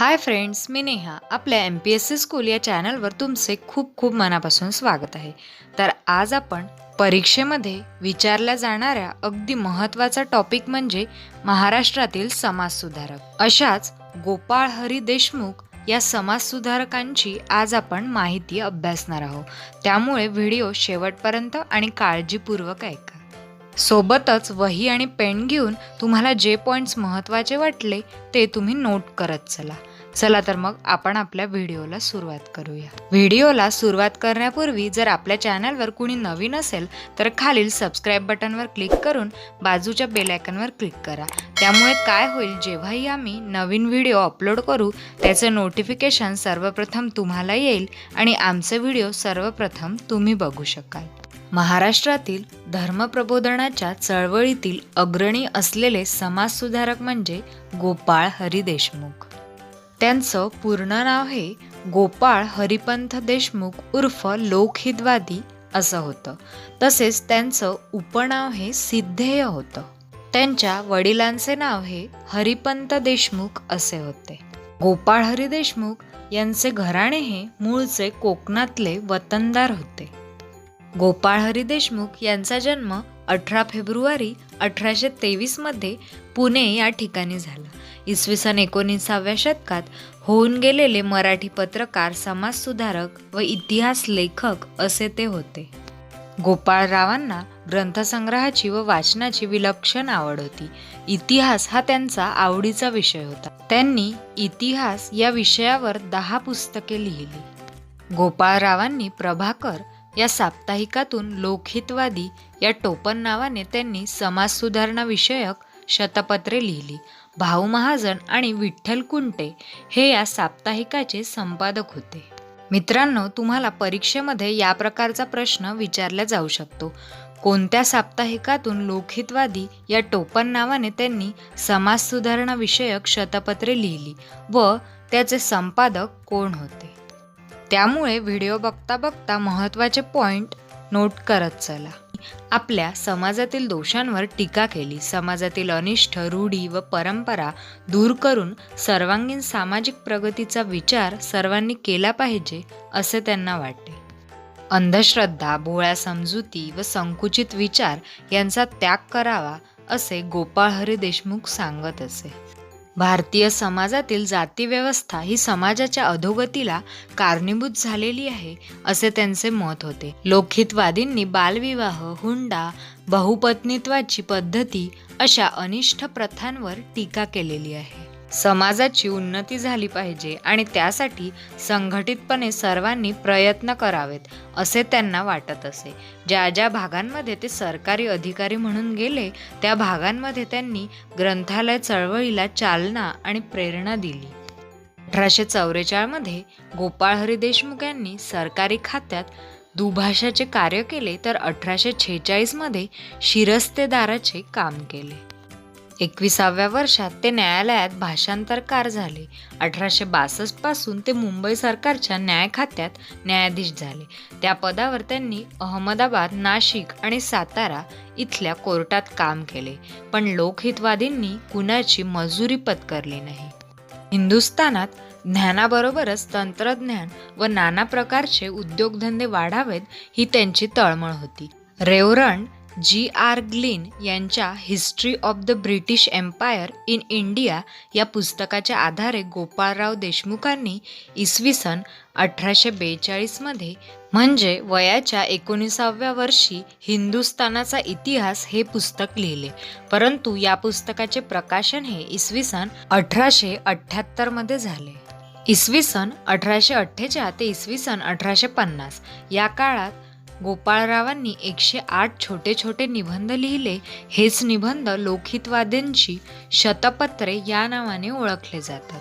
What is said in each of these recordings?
Hi friends मी नेहा. आपल्या M P S C school या चॅनलवर तुमचे खूप खूप मनापासून स्वागत आहे. तर आज आपण परीक्षेमध्ये विचारल्या जाणाऱ्या अगदी महत्त्वाचा टॉपिक म्हणजे महाराष्ट्रातील समाजसुधारक. अशाच गोपाळ हरी देशमुख या समाजसुधारकांची आज आपण माहिती अभ्यासणार आहोत. त्यामुळे व्हिडिओ शेवटपर्यंत आणि काळजीपूर्वक ऐका. सोबतच वही आणि पेन घेऊन तुम्हाला जे पॉईंट्स महत्त्वाचे वाटले ते तुम्ही नोट करत चला. चला तर मग आपण आपल्या व्हिडिओला सुरुवात करूया. व्हिडिओला सुरुवात करण्यापूर्वी जर आपल्या चॅनलवर कुणी नवीन असेल तर खालील सबस्क्राईब बटनवर क्लिक करून बाजूच्या बेलायकनवर क्लिक करा. त्यामुळे काय होईल जेव्हाही आम्ही नवीन व्हिडिओ अपलोड करू त्याचे नोटिफिकेशन सर्वप्रथम तुम्हाला येईल आणि आमचे व्हिडिओ सर्वप्रथम तुम्ही बघू शकाल. महाराष्ट्रातील धर्मप्रबोधनाच्या चळवळीतील अग्रणी असलेले समाजसुधारक म्हणजे गोपाळ हरी देशमुख. त्यांचं पूर्ण नाव हे गोपाळ हरिपंथ देशमुख उर्फ लोकहितवादी असं होतं. तसेच त्यांचं उपनाव हे सिद्धेय होतं. त्यांच्या वडिलांचे नाव हे हरिपंत देशमुख असे होते. गोपाळ हरी देशमुख यांचे घराणे हे मूळचे कोकणातले वतनदार होते. गोपाळ हरी देशमुख यांचा जन्म अठरा फेब्रुवारी अठराशे तेवीसमध्ये पुणे या ठिकाणी झाला. इसवी सन एकोणीसाव्या शतकात होऊन गेलेले मराठी पत्रकार समाजसुधारक व इतिहास लेखक असे ते होते. गोपाळरावांना ग्रंथसंग्रहाची व वाचनाची विलक्षण आवड होती. इतिहास हा त्यांचा आवडीचा विषय होता. त्यांनी इतिहास या विषयावर दहा पुस्तके लिहिली. गोपाळरावांनी प्रभाकर या साप्ताहिकातून लोकहितवादी या टोपण नावाने त्यांनी समाज शतपत्रे लिहिली. भाऊ महाजन आणि विठ्ठल कुंटे हे या साप्ताहिकाचे संपादक होते. मित्रांनो तुम्हाला परीक्षेमध्ये या प्रकारचा प्रश्न विचारला जाऊ शकतो. कोणत्या साप्ताहिकातून लोकहितवादी या टोपण नावाने त्यांनी समाज शतपत्रे लिहिली व त्याचे संपादक कोण होते? त्यामुळे व्हिडिओ बघता बघता महत्त्वाचे पॉईंट नोट करत चला. आपल्या समाजातील दोषांवर टीका केली. समाजातील अनिष्ट रूढी व परंपरा दूर करून सर्वांगीण सामाजिक प्रगतीचा विचार सर्वांनी केला पाहिजे असे त्यांना वाटते. अंधश्रद्धा भोळ्या समजुती व संकुचित विचार यांचा त्याग करावा असे गोपाळ हरी देशमुख सांगत असे. भारतीय समाजातील जातीव्यवस्था ही समाजाच्या अधोगतीला कारणीभूत झालेली आहे असे त्यांचे मत होते. लोकहितवादींनी बालविवाह हुंडा बहुपत्नीत्वाची पद्धती अशा अनिष्ट प्रथांवर टीका केलेली आहे. समाजाची उन्नती झाली पाहिजे आणि त्यासाठी संघटितपणे सर्वांनी प्रयत्न करावेत असे त्यांना वाटत असे. ज्या ज्या भागांमध्ये ते सरकारी अधिकारी म्हणून गेले त्या भागांमध्ये त्यांनी ग्रंथालय चळवळीला चालना आणि प्रेरणा दिली. अठराशे चौवेचाळमध्ये गोपाळ हरी देशमुख यांनी सरकारी खात्यात दुभाषाचे कार्य केले तर अठराशे छेचाळीसमध्ये शिरस्तेदाराचे काम केले. एकविसाव्या वर्षात ते न्यायालयात भाषांतरकार झाले. अठराशे बासष्टपासून ते मुंबई सरकारच्या न्याय खात्यात न्यायाधीश झाले. त्या पदावर त्यांनी अहमदाबाद नाशिक आणि सातारा इथल्या कोर्टात काम केले. पण लोकहितवादींनी कुणाची मजुरी पत्करली नाही. हिंदुस्थानात ज्ञानाबरोबरच तंत्रज्ञान व नाना प्रकारचे उद्योगधंदे वाढावेत ही त्यांची तळमळ होती. रेवरंड जी आर ग्लिन यांच्या history of the British Empire in India या पुस्तकाच्या आधारे गोपाळराव देशमुखांनी इसवी सन अठराशे बेचाळीसमध्ये म्हणजे वयाच्या एकोणीसाव्या वर्षी हिंदुस्थानाचा इतिहास हे पुस्तक लिहिले. परंतु या पुस्तकाचे प्रकाशन हे इसवी सन अठराशे अठ्ठ्याहत्तरमध्ये झाले. इसवी सन अठराशे अठ्ठेचाळ ते इसवी सन अठराशे पन्नास या काळात गोपाळरावांनी एकशे आठ छोटे छोटे निबंध लिहिले. हेच निबंध लोकहितवाद्यांची शतपत्रे या नावाने ओळखले जातात.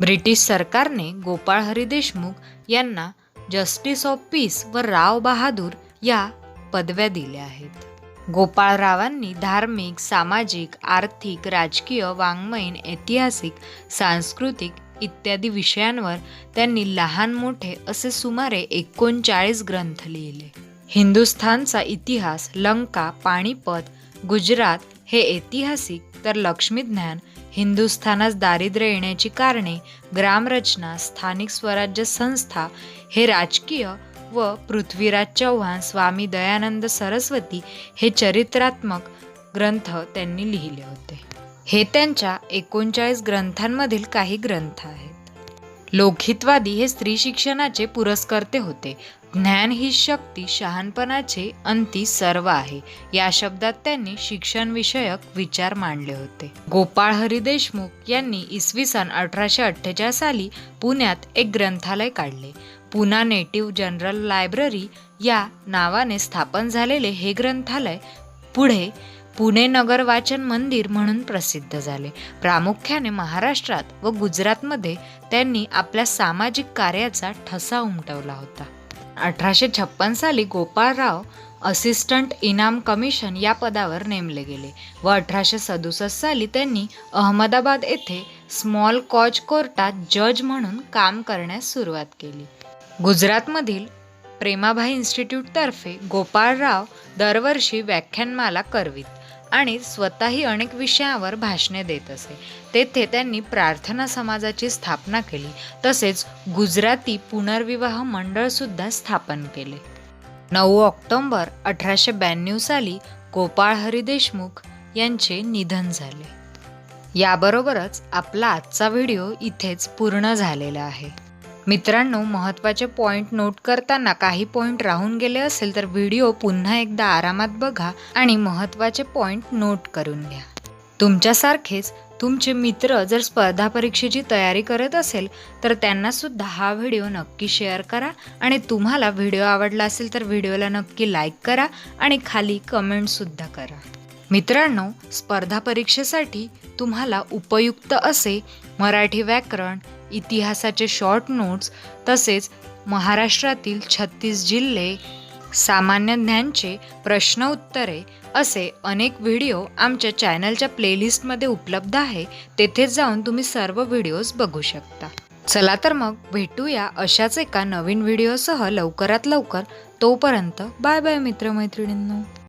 ब्रिटिश सरकारने गोपाळ हरी देशमुख यांना जस्टिस ऑफ पीस व राव बहादूर या पदव्या दिल्या आहेत. गोपाळरावांनी धार्मिक सामाजिक आर्थिक राजकीय वाङ्मयीन ऐतिहासिक सांस्कृतिक इत्यादी विषयांवर त्यांनी लहान मोठे असे सुमारे एकोणचाळीस ग्रंथ लिहिले. हिंदुस्थानचा इतिहास लंका पाणीपत गुजरात हे ऐतिहासिक तर लक्ष्मीज्ञान हिंदुस्थानास दारिद्र्य येण्याची कारणे ग्रामरचना स्थानिक स्वराज्य संस्था हे राजकीय व पृथ्वीराज चव्हाण स्वामी दयानंद सरस्वती हे चरित्रात्मक ग्रंथ त्यांनी लिहिले होते. हे त्यांच्या एकोणचाळीस ग्रंथांमधील काही ग्रंथ आहेत. लोकहितवादी हे स्त्री शिक्षणाचे पुरस्कर्ते होते. ज्ञान ही शक्ती शहाणपणाचे अंती सर्व आहे. या शब्दात त्यांनी शिक्षणविषयक विचार मांडले होते. गोपाळ हरी देशमुख यांनी इसवी सन अठराशे अठ्ठेचाळीस साली पुण्यात एक ग्रंथालय काढले. पुना नेटिव्ह जनरल लायब्ररी या नावाने स्थापन झालेले हे ग्रंथालय पुढे पुणे नगर वाचन मंदिर म्हणून प्रसिद्ध झाले. प्रामुख्याने महाराष्ट्रात व गुजरातमध्ये त्यांनी आपल्या सामाजिक कार्याचा ठसा उमटवला होता. अठराशे छप्पन साली गोपाळराव असिस्टंट इनाम कमिशन या पदावर नेमले गेले व अठराशे सदुसष्ट साली त्यांनी अहमदाबाद येथे स्मॉल कॉच कोर्टात जज म्हणून काम करण्यास सुरुवात केली. गुजरातमधील प्रेमाभाई इन्स्टिट्यूटतर्फे गोपाळराव दरवर्षी व्याख्यानमाला करवीत. आणि स्वतःही अनेक विषयावर भाषणे देत असे. तेथे त्यांनी प्रार्थना समाजाची स्थापना केली. तसेच गुजराती पुनर्विवाह मंडळसुद्धा स्थापन केले. नऊ ऑक्टोंबर अठराशे ब्याण्णव साली गोपाळ हरी देशमुख यांचे निधन झाले. याबरोबरच आपला आजचा व्हिडिओ इथेच पूर्ण झालेला आहे. मित्रांनो महत्त्वाचे पॉईंट नोट करताना काही पॉईंट राहून गेले असेल तर व्हिडिओ पुन्हा एकदा आरामात बघा आणि महत्त्वाचे पॉईंट नोट करून घ्या. तुमच्यासारखेच तुमचे मित्र जर स्पर्धा परीक्षेची तयारी करत असेल तर त्यांनासुद्धा हा व्हिडिओ नक्की शेअर करा आणि तुम्हाला व्हिडिओ आवडला असेल तर व्हिडिओला नक्की लाईक करा आणि खाली कमेंटसुद्धा करा. मित्रांनो स्पर्धा परीक्षेसाठी तुम्हाला उपयुक्त असे मराठी व्याकरण इतिहासाचे शॉर्ट नोट्स तसेच महाराष्ट्रातील छत्तीस जिल्हे सामान्य ज्ञानचे प्रश्न उत्तरे असे अनेक व्हिडिओ आमच्या चॅनलच्या प्लेलिस्टमध्ये उपलब्ध आहे. तेथे जाऊन तुम्ही सर्व व्हिडिओज बघू शकता. चला तर मग भेटूया अशाच एका नवीन व्हिडिओसह लवकरात लवकर. तोपर्यंत बाय बाय मित्रमैत्रिणींनो.